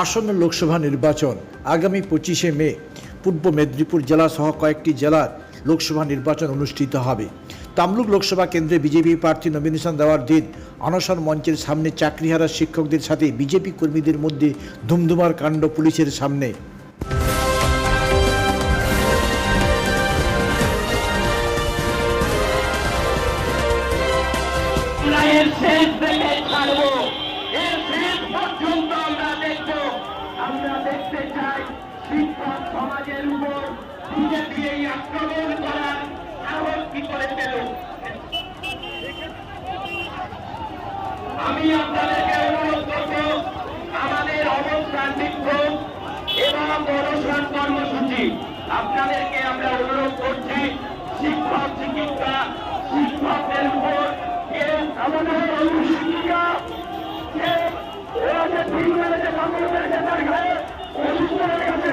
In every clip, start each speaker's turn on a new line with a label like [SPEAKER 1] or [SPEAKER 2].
[SPEAKER 1] আসন্ন লোকসভা নির্বাচন আগামী পঁচিশে মে, পূর্ব মেদিনীপুর জেলা সহ কয়েকটি জেলার লোকসভা নির্বাচন অনুষ্ঠিত হবে। তামলুক লোকসভা কেন্দ্রে বিজেপি প্রার্থী নমিনেশন দেওয়ার দিন অনশন মঞ্চের সামনে চাকরিহারা শিক্ষকদের সাথে বিজেপি কর্মীদের মধ্যে ধুমধুমার কাণ্ড পুলিশের সামনে।
[SPEAKER 2] শেষ দেখে ছাড়বো এর শেষ আমরা দেখতে চাই শিক্ষক সমাজের উপর বিজেপি এই আক্রমণ করার সাহস কি করে পেল? আমি আপনাদেরকে অনুরোধ করব, আমাদের অবস্থান বিক্ষোভ এবং অনশন কর্মসূচি। আপনাদেরকে আমরা অনুরোধ করছি, শিক্ষক চিকিৎসা শিক্ষকদের উপর কেউ আমাদের শিক্ষিকা কেউ ওরা যে ঠিক মেরেছে তার ঘরে অসুস্থ হয়ে গেছে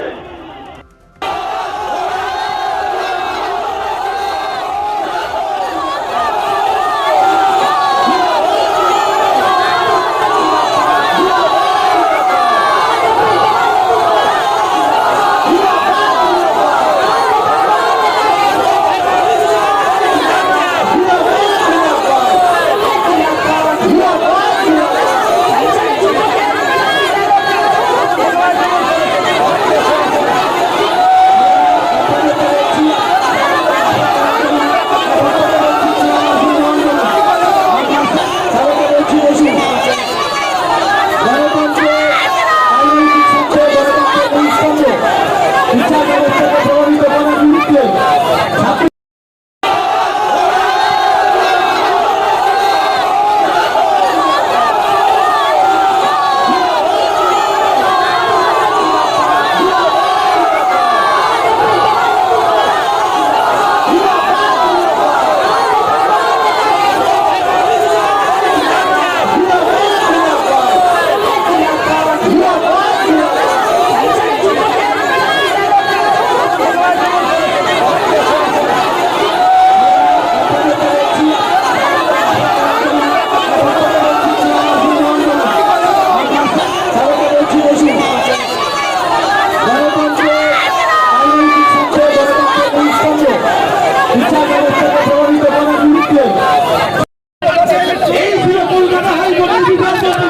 [SPEAKER 3] এই ছিল কলকাতা হাইকোর্টের বিচারপতি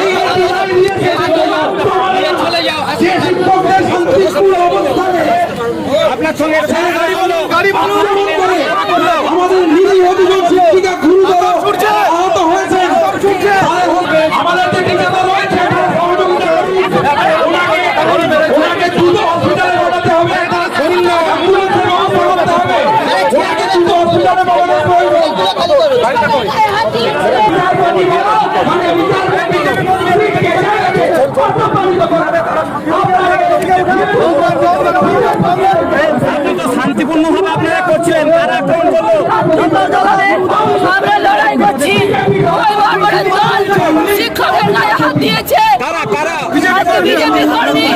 [SPEAKER 3] এই অধিকার নিয়েছে যে শিক্ষকদের শান্তিপূর্ণ অবস্থানে আপনার সঙ্গে গাড়ি ভাঙচুর করে আমাদের নিরীহ দুজন শিক্ষিকা গুরুতর আহত হয়েছেন। আমাদের ওনাকে- দ্রুত হসপিটালে পাঠাতে হবে। অ্যাম্বুলেন্সের ব্যবস্থা করতে হবে। ওনাকে দ্রুত হসপিটালে পাঠানো প্রয়োজন
[SPEAKER 4] আমরা লড়াই করছি শিক্ষকের গায়ে হাত দিয়েছে
[SPEAKER 5] কারা কারা
[SPEAKER 4] আজকে বিজেপি কর্মী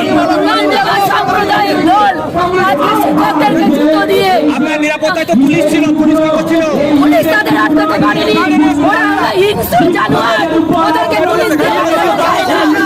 [SPEAKER 4] নামজালা সাম্প্রদায়িক দল আজকে শিক্ষকদেরকে জুতো দিয়ে
[SPEAKER 5] আপনার নিরাপত্তায় তো পুলিশ ছিল পুলিশ কি করছিল?
[SPEAKER 4] পুলিশ তাদের আটকাতে পারেনি ওরা হিংস্র জানোয়ার। ওদেরকে পুলিশ দিয়ে আটকাতে চায় না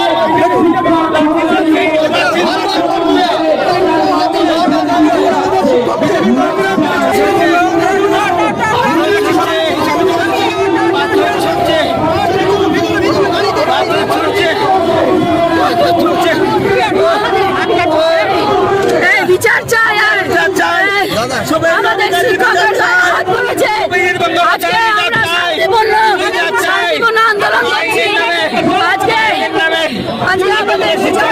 [SPEAKER 4] এই বিচার চাই আর আমাদের শিক্ষকের গায়ে হাত দিয়েছে আজকে আমরা শান্তিপূর্ণ শান্তিপূর্ণ আন্দোলন করছি আজকে আজকে আমাদের বিচার